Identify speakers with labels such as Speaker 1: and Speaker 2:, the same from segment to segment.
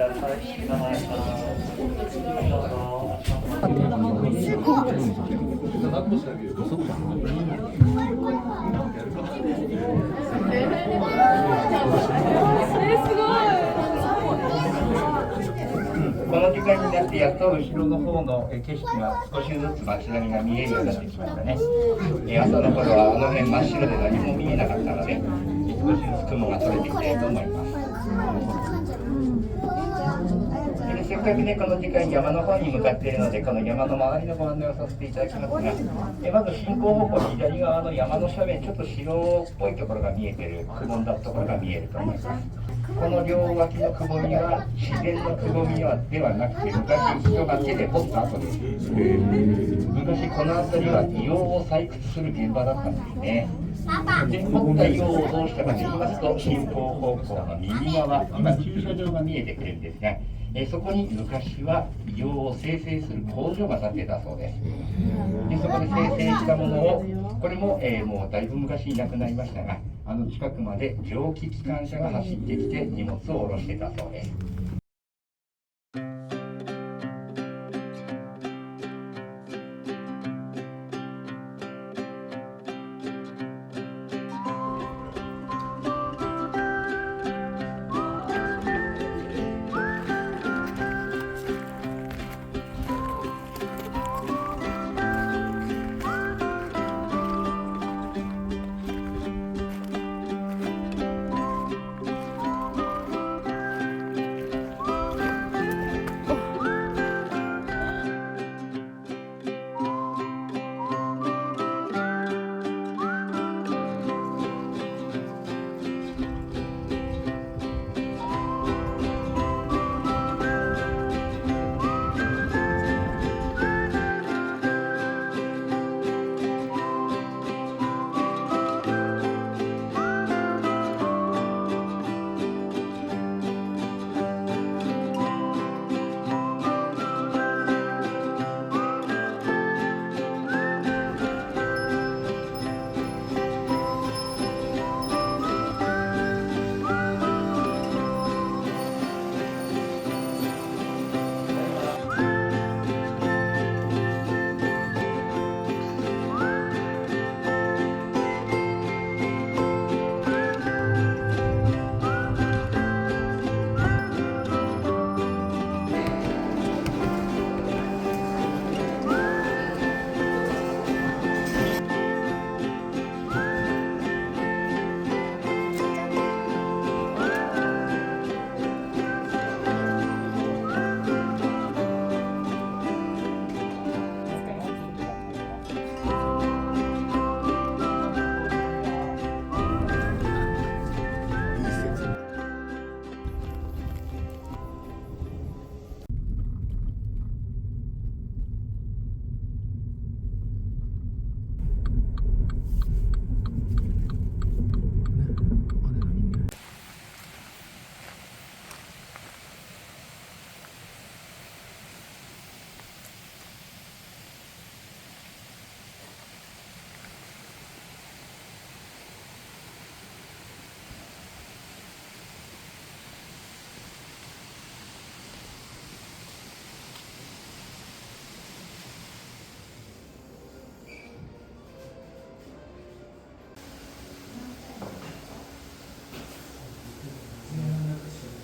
Speaker 1: ださい。お願い。この時間になってやっと後ろの方の景色が少しずつ街並みが見えるようになってきましたね。朝の頃はあの辺真っ白で何も見えなかったので、少しずつ雲が取れてきてい。と思い。ます。でせっかくね、この時間山の方に向かっているので、この山の周りのご案内をさせていただきますが、えまず進行方向左側の山の斜面、ちょっと白っぽいところが見えている、くぼんだところが見えると思います。この両脇のくぼみは自然のくぼみはではなくて、昔人が手で掘った後です。昔この辺りは硫黄を採掘する現場だったんですね。で、掘った硫黄をどうしたかと言いますと、進行方向の右側、今駐車場が見えてくるんですが、えそこに昔は硫黄を生成する工場が建ってたそうです。で、そこで生成したものを、これも、えーもうだいぶ昔になくなりましたが、あの近くまで蒸気機関車が走ってきて荷物を下ろしてたそうです。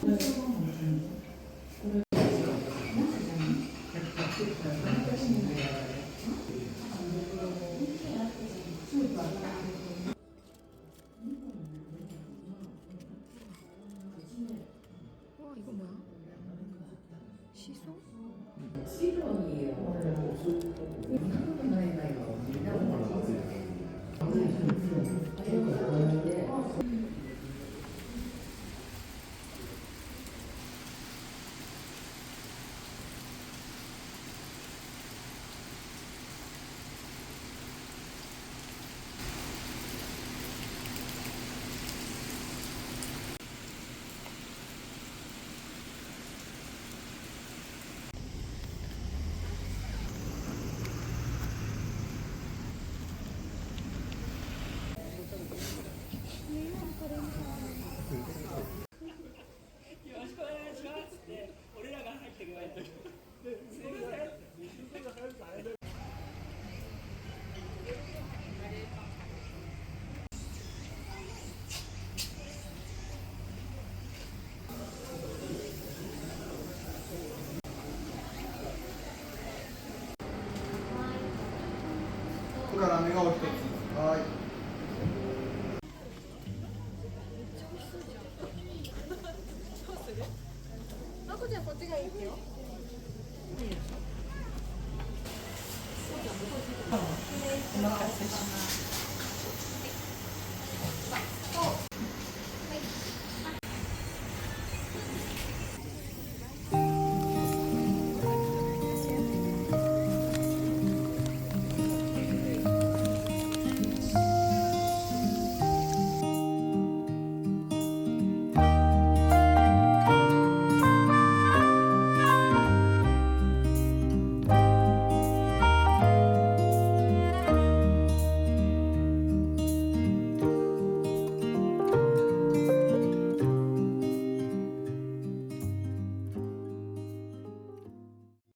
Speaker 2: Mm-hmm.
Speaker 3: から目がお一つはい。
Speaker 2: あこちゃんこっちがいいよ
Speaker 4: お待たせしました。